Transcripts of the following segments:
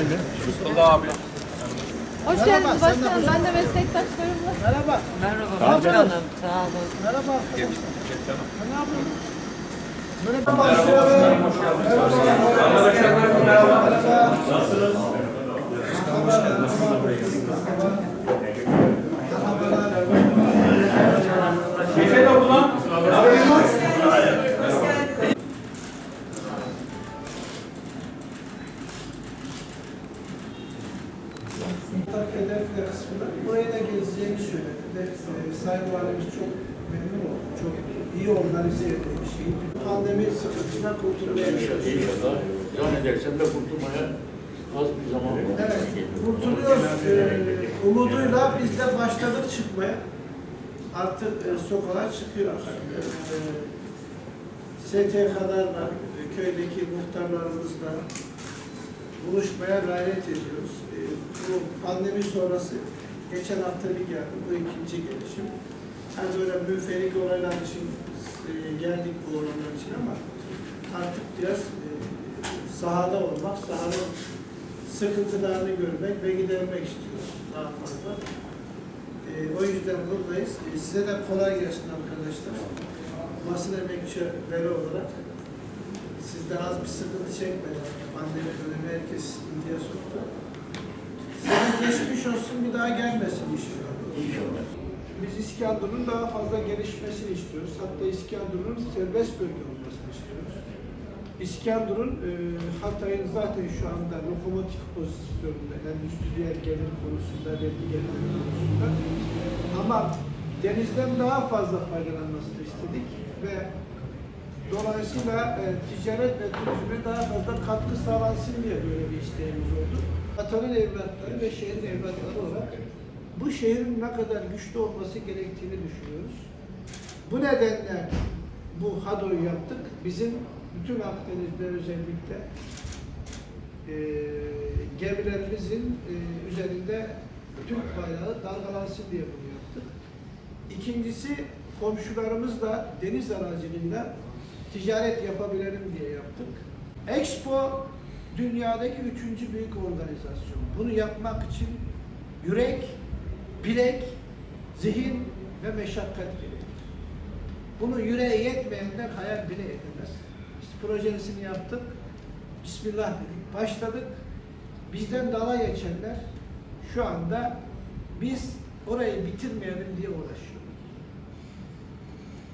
beyefendi. Mustafa abi. Hoş geldiniz başkanım. Ben de meslektaşlarımla. Merhaba. Merhaba başkanım, sağ olun. Merhaba. Ne yapıyorsun? Merhaba. Başlayalım. Geçe iyi organize edilmiş. Pandemi sıkıntısına kurtulmaya. İnşallah zannedersem de kurtulmaya az bir zaman var. Evet, kurtuluyoruz. E, umuduyla biz de başladık çıkmaya. Artık e, sokağa çıkıyoruz. E, STK'larla, köydeki muhtarlarımızla buluşmaya gayret ediyoruz. E, bu pandemi sonrası geçen hafta bir geldi, bu ikinci gelişim. Hani böyle müferik olaylar için geldik bu olaylar için ama artık biraz e, sahada olmak, sahanın sıkıntılarını görmek ve gidermek istiyoruz daha fazla. E, o yüzden buradayız. E, size de kolay gelsin arkadaşlar. Basın emekçileri olarak siz de az bir sıkıntı çekmediniz. Pandemi dönemi herkes sıkıntıya soktu. Size geçmiş olsun bir daha gelmesin inşallah. İnşallah. Biz İskenderun'un daha fazla gelişmesini istiyoruz. Hatta İskenderun'un serbest bölge olmasını istiyoruz. İskenderun, e, Hatay'ın zaten şu anda lokomotif pozisyonunda, endüstriyel gelir konusunda, vergi geliri konusunda. Ama denizden daha fazla faydalanmasını istedik ve dolayısıyla e, ticaret ve turizme daha fazla katkı sağlansın diye böyle bir isteğimiz oldu. Vatanın evlatları ve şehrin evlatları olarak bu şehrin ne kadar güçlü olması gerektiğini düşünüyoruz. Bu nedenle bu HADO'yu yaptık. Bizim bütün Akdeniz'de özellikle e, gemilerimizin e, üzerinde Türk bayrağı dalgalansın diye bunu yaptık. İkincisi komşularımızla deniz aracılığıyla ticaret yapabilelim diye yaptık. Expo dünyadaki üçüncü büyük organizasyon. Bunu yapmak için yürek, bilek, zihin ve meşakkat gerekir. Bunu yüreğe yetmeyenler hayal bile edemez. Biz projesini yaptık. Bismillah dedik. Başladık. Bizden dala geçenler şu anda biz orayı bitirmeyelim diye uğraşıyoruz.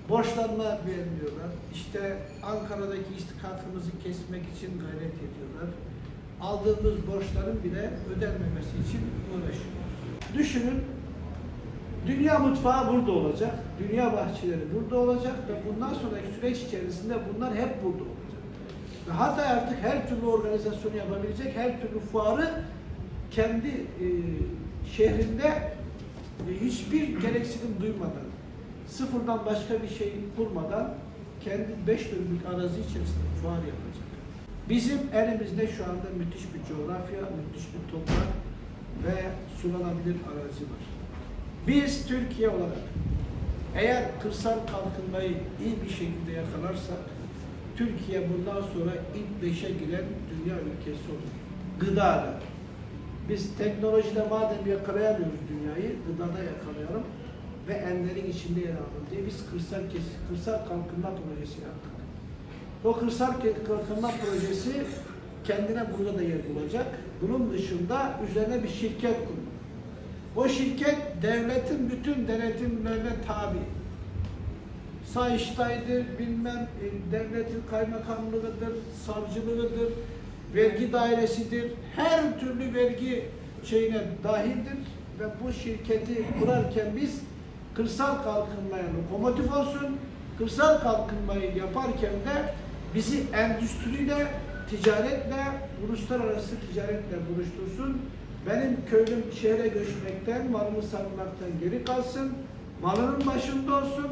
Borçlanma vermiyorlar. İşte Ankara'daki istikakımızı kesmek için gayret ediyorlar. Aldığımız borçların bile ödenmemesi için uğraşıyoruz. Düşünün, dünya mutfağı burada olacak, dünya bahçeleri burada olacak ve bundan sonraki süreç içerisinde bunlar hep burada olacak. Ve hatta artık her türlü organizasyonu yapabilecek, her türlü fuarı kendi e, şehrinde e, hiçbir gereksinim duymadan, sıfırdan başka bir şey kurmadan kendi beş dönümlük arazi içerisinde fuar yapacak. Bizim elimizde şu anda müthiş bir coğrafya, müthiş bir toprak ve sulanabilir arazi var. Biz Türkiye olarak eğer kırsal kalkınmayı iyi bir şekilde yakalarsak Türkiye bundan sonra ilk beşe giren dünya ülkesi olur. Gıdada. Biz teknolojide madem yakalayamıyoruz dünyayı, gıdada yakalayalım ve enlerin içinde yer alalım diye biz kırsal kırsal kalkınma projesi yaptık. O kırsal kalkınma projesi kendine burada da yer bulacak. Bunun dışında üzerine bir şirket kurmak. O şirket devletin bütün denetimlerine tabi. Sayıştay'dır, bilmem e, devletin kaymakamlığıdır, savcılığıdır, vergi dairesidir. Her türlü vergi şeyine dahildir ve bu şirketi kurarken biz kırsal kalkınmaya lokomotif olsun, kırsal kalkınmayı yaparken de bizi endüstriyle, ticaretle, uluslararası ticaretle buluştursun. Benim köylüm şehre göçmekten, malını satmaktan geri kalsın, malının başında olsun.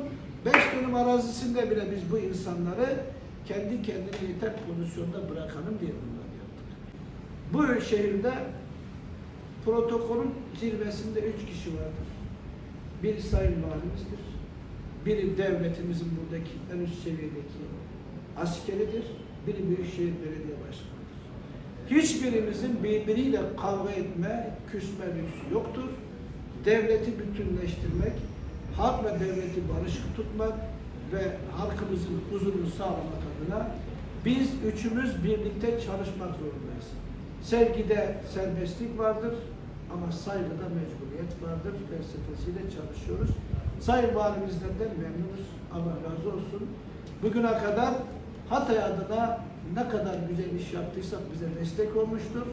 Beş dönüm arazisinde bile biz bu insanları kendi kendine yeter pozisyonda bırakalım diye bunları yaptık. Bu şehirde protokolün zirvesinde üç kişi vardır. Biri sayın valimizdir. Biri devletimizin buradaki en üst seviyedeki askeridir. Biri Büyükşehir Belediye Başkanı'dır. Hiçbirimizin birbiriyle kavga etme, küsme lüksü yoktur. Devleti bütünleştirmek, halk ve devleti barışık tutmak ve halkımızın huzurunu sağlamak adına biz üçümüz birlikte çalışmak zorundayız. Sevgide serbestlik vardır ama saygıda mecburiyet vardır felsefesiyle çalışıyoruz. Sayın Valimizden de memnunuz. Allah razı olsun. Bugüne kadar Hatay adına ne kadar güzel iş yaptıysak bize destek olmuştur.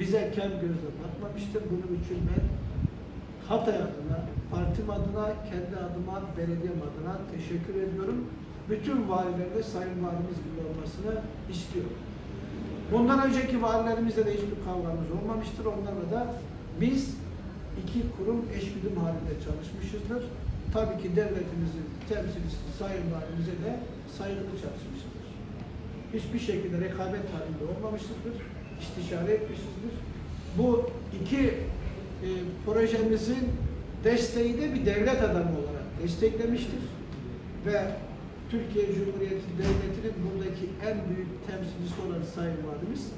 Bize kem gözle bakmamıştır. Bunun için ben Hatay adına, partim adına, kendi adıma, belediyem adına teşekkür ediyorum. Bütün valilerle Sayın Valimiz gibi olmasını istiyorum. Bundan önceki valilerimizle de hiçbir kavgamız olmamıştır. Onlarla da biz iki kurum eşgüdüm halinde çalışmışızdır. Tabii ki devletimizin temsilcisi Sayın Valimize de saygılı çalışmışızdır. Hiçbir şekilde rekabet halinde olmamışızdır. İstişare etmişizdir. Bu iki e, projemizin desteği de bir devlet adamı olarak desteklemiştir. Ve Türkiye Cumhuriyeti Devleti'nin buradaki en büyük temsilcisi olan Sayın Valimiz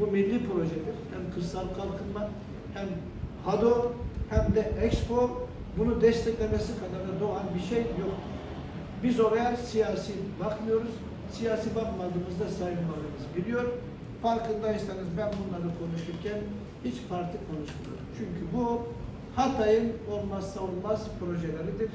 bu milli projedir. Hem kırsal kalkınma hem HADO hem de Expo bunu desteklemesi kadar da doğan bir şey yok. Biz oraya siyasi bakmıyoruz. Siyasi bakmadığımızda Sayın Valimiz biliyor. Farkındaysanız ben bunları konuşurken hiç parti konuşmuyorum. Çünkü bu Hatay'ın olmazsa olmaz projeleridir.